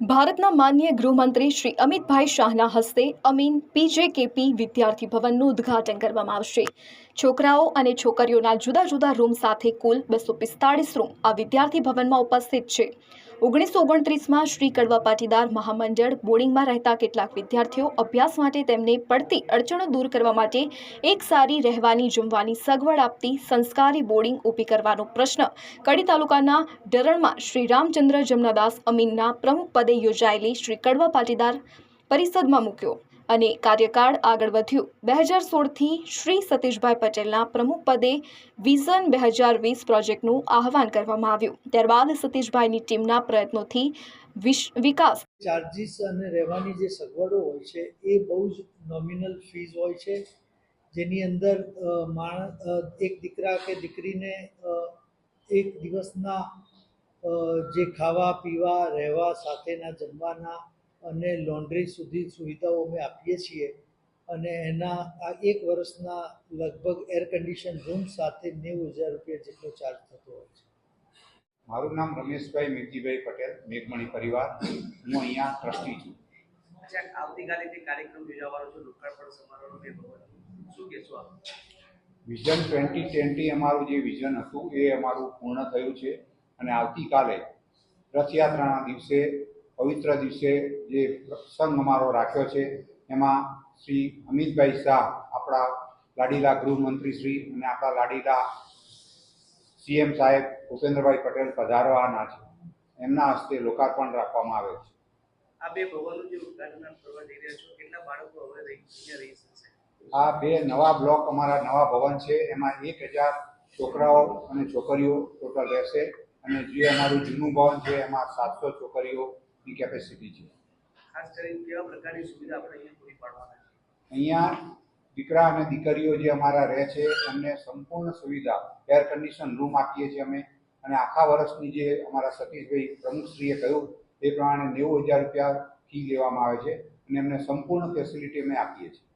ભારતના માન્ય ગૃહમંત્રી શ્રી અમિતભાઈ શાહના હસ્તે અમીન પીજેકેપી વિદ્યાર્થી ભવનનું ઉદ્ઘાટન કરવામાં આવશે. છોકરાઓ અને છોકરીઓના જુદા જુદા રૂમ સાથે કુલ બસો પિસ્તાળીસ રૂમ આ વિદ્યાર્થી ભવનમાં ઉપસ્થિત છે. ઓગણીસો ઓગણત્રીસમાં શ્રી કડવા પાટીદાર મહામંડળ બોર્ડિંગમાં રહેતા કેટલાક વિદ્યાર્થીઓ અભ્યાસ માટે તેમને પડતી અડચણો દૂર કરવા માટે એક સારી રહેવાની જમવાની સગવડ આપતી સંસ્કારી બોર્ડિંગ ઊભી કરવાનો પ્રશ્ન કડી તાલુકાના ડરણમાં શ્રી રામચંદ્ર જમનાદાસ અમીનના પ્રમુખ પદે યોજાયેલી શ્રી કડવા પાટીદાર પરિષદમાં મૂક્યો. અને કાર્યકાળ આગળ વધ્યું. બે હજાર સોળથી શ્રી સતીશભાઈ પટેલના પ્રમુખ પદે વિઝન બે હજાર વીસ પ્રોજેક્ટનું આહવાન કરવામાં આવ્યું. ત્યારબાદ સતીશભાઈની ટીમના પ્રયત્નોથી વિકાસ ચાર્જિસ અને રહેવાની જે સગવડો હોય છે, એ બહુ જ નોમિનલ ફીઝ હોય છે. જેની અંદર માણસ એક દીકરા કે દીકરીને એક દિવસના જે ખાવા, પીવા, રહેવા, સાથેના જમવાના અને લોન્ડ્રી સુધી સુવિધાઓ અમે આપીએ છીએ. અને એના આ એક વર્ષના લગભગ એર કન્ડિશન રૂમ સાથે નેવું હજાર રૂપિયા જેટલો ચાર્જ થતો હોય છે. મારું નામ રમેશભાઈ મેઘજીભાઈ પટેલ મેઘમણી પરિવાર. હું અહીંયા ટ્રસ્ટી છું. આવતીકાલે જે કાર્યક્રમ યોજાવાનો છે લોકાર્પણ સમારોહ બે શું કહેશો આપ? વિઝન ટ્વેન્ટી ટ્વેન્ટી અમારું જે વિઝન હતું એ અમારું પૂર્ણ થયું છે. અને આવતીકાલે રથયાત્રાના દિવસે પવિત્ર દિવસે જે પ્રસંગ અમારો રાખ્યો છે એમાં શ્રી અમિતભાઈ શાહ આપણા લાડીલા ગૃહમંત્રી શ્રી અને આપણા લાડીલા સીએમ સાહેબ ભૂપેન્દ્રભાઈ પટેલ પધારવાના છે. એમના હસ્તે લોકાર્પણ રાખવામાં આવે છે. આ બે ભવનનું જે ઉદ્ઘાટન કરવા જઈ રહ્યા છો કેટલા બાળકો હવે રહી શકશે? આ બે નવા બ્લોક અમારા નવા ભવન છે એમાં એક હજાર છોકરાઓ અને છોકરીઓ ટોટલ રહેશે અને જે અમારું જૂનું ભવન છે એમાં સાતસો છોકરીઓની કેપેસિટી છે. ખાસ કરીને કેવા પ્રકારની સુવિધા આપણે અહીંયા પૂરી પાડવાના છે? અહીંયા દીકરા અને દીકરીઓ જે અમારા રહે છે એમને સંપૂર્ણ સુવિધા એર કન્ડિશન રૂમ આપીએ છીએ અમે. અને આખા વર્ષની જે અમારા સતીશભાઈ પ્રમુખશ્રીએ કહ્યું એ પ્રમાણે નેવું હજાર રૂપિયા ફી લેવામાં આવે છે. અને એમને સંપૂર્ણ ફેસિલિટી અમે આપીએ છીએ.